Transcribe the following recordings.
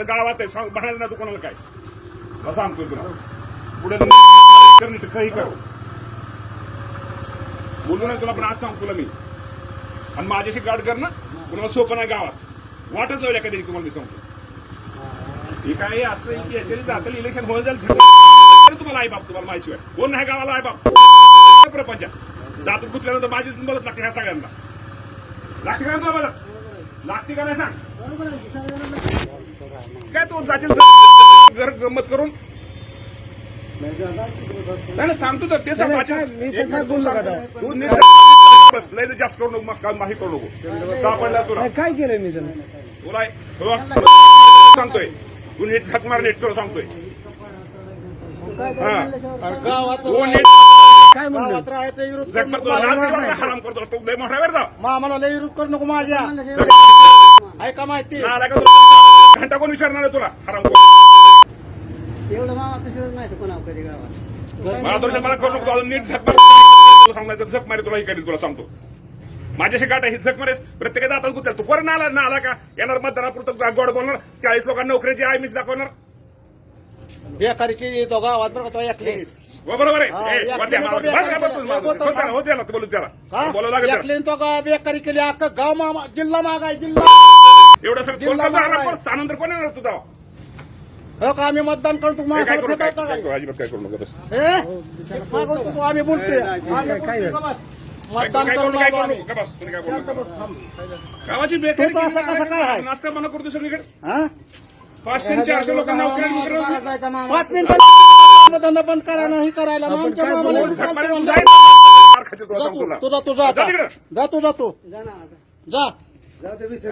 तर गावात आहे. सांग- म्हणायचं ना तू कोणाला काय. मला सांगतोय तुला. पुढे कर नीट काही कर. बोलू नाही तुला पण आज सांगतो तुला मी. आणि माझ्याशी गाड कर ना. कुणाला सोपं नाही गावात. वाटच लावल्या कधी तुम्हाला मी सांगतो. हे काय असतं की याच्याने इलेक्शन जाईल झगडा तुम्हाला आई बाप तुम्हाला माहिशिवाय कोण नाही गावाला आई बाप? प्रपंचात. जात गुतल्यानंतर माझीच मदत लागते ह्या सगळ्यांना. लागते का तुला मदत लागते का नाही सांग? काय तू जाशील घर गंमत करून? नाही सांगतो तर ते सांग बस लय जास्त करू नको मस्त माही करू नको. सापडला तुला. काय केलं मी तुला सांगतोय. तू नीट झक मार नीट तुला सांगतोय. काय म्हणलं विरोध हराम करतो तू लय मोठा वेळ मामाला लय विरोध करू नको माझ्या ऐका माहिती का घंटा कोण विचारणार आहे तुला हराम एवढं मामा पिसळत नाही कधी गावात मला दोष मला करू नको अजून नीट झक मार तुला सांगणार झक मारे तुला तुला सांगतो माझ्याशी गाठ ही झक मारे प्रत्येकाचा आता गुत्या तू कोण आला ना आला का येणार मतदारापुरतं गोड बोलणार चाळीस लोकांना नोकरीची आय मीच दाखवणार बेकारी केली तो गावात बरं का तो एकली हो, बरोबर हा, आहे ए, या वरती तो बस काय बोलतोस केला. माझं? बोलतो बोल त्याला, का? हो त्याला, बोलू त्याला बोलावं लागेल त्याला. एकलीन तो का बेकारी केली अख्खा गाव मामा जिल्हा मागाय जिल्हा एवढं सगळं जिल्हा कोण करतं? मागाय. आराम कर. सानंतर कोण येणार तुझा हो का आम्ही मतदान करतो काय करू काय करू काय अजिबात काय करू नका बस. हे? मागवतो तू, आम्ही बोलतोय काय- काय मतदान करू करून काय आलो करू आम्ही. नका बस. तुम्ही काय करू नका. गावाची बेकारी तू तर असं केली, कसं काय आहे? नाश्ता बंद करतो सगळीकडे हा? पाचशे आणि चारशे लोकांना पाच मिनिटं धंदा बंद करायला हे करायला आमच्या मामाला मारे चालतं. मार तुला जा सांगतो तू तुला. तुझा तुझा जा. आता. तिकडं. जा तू तू. ना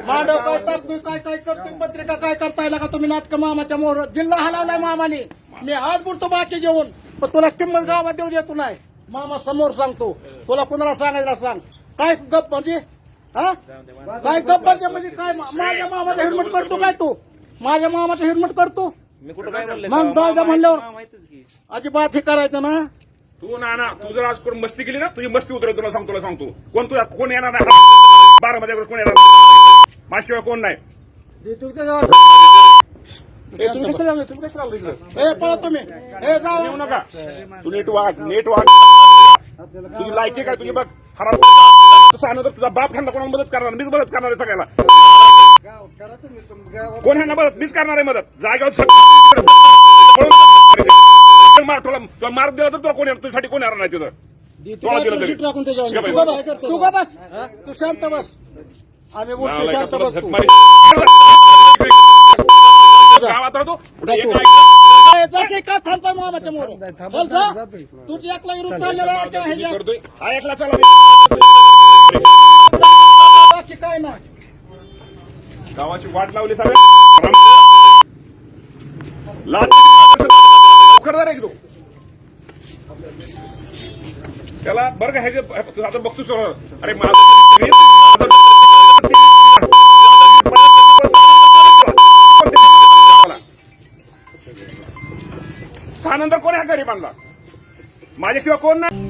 मांडव काय काय काय करतोय पत्रिका काय करताय का तुम्ही नाटक मामाच्या मोहर जिल्हा हलवलाय मामाने. मी आज बोलतो बाकी जेवण पण तुला किंमत गावात देऊ देतो नाही. मामा समोर सांगतो. तुला कुणाला सांगायला सांग. काय गप म्हणजे? हा? काय गप म्हणजे? म्हणजे काय मा- माझ्या मामाचा हिरमट करतो काय तू? माझ्या मामाचा हिरमट करतो मग दादा म्हणल्यावर अजिबात हे करायचं ना. तू ना ना तू जर आज कोण मस्ती केली ना तुझी मस्ती उतरेल तुला सांगतो तुला सांगतो. कोण तुझा कोण येणार नाही? बारा मध्ये कोण येणार नाही. माझ्याशिवाय कोण नाही. देतो का गावात? ए, तुम्ही कशाला आले? तुम्ही कशाला आले इकडं? ए पळा तुम्ही. ए येऊ जाऊ नका. तू नीट वाग नीट वाग. तुझी लायकी काय? तुझी बघ. हराम तसं तर तुझा बाप ह्यांना कोणाला मदत करणार? मीच मदत करणार आहे सगळ्याला. कोण ह्यांना मदत? मीच करणार आहे मदत. जागेवर मार तुला तुला मार दिला तर तुला कोण येणार? तुझ्यासाठी कोण येणार नाही तिथं. तू बस? तू का बस. तू शांत बस. आम्ही शांत बस. गावात राहतो पुढे एक जातो. ए, जा की मोर. चल जा. तुझी एकला विरोध चाललेला आहे त्या ऐक- ह्याच्यात. करतोय हा एकला चला बाकी काय नाही गावाची वाट लावली सगळ्या लवकर आहे की तू त्याला बरं का ह्याचे तू आता बघतो सर अरे सहा नंतर कोण ह्या गरीबांना? माझ्याशिवाय कोण नाही?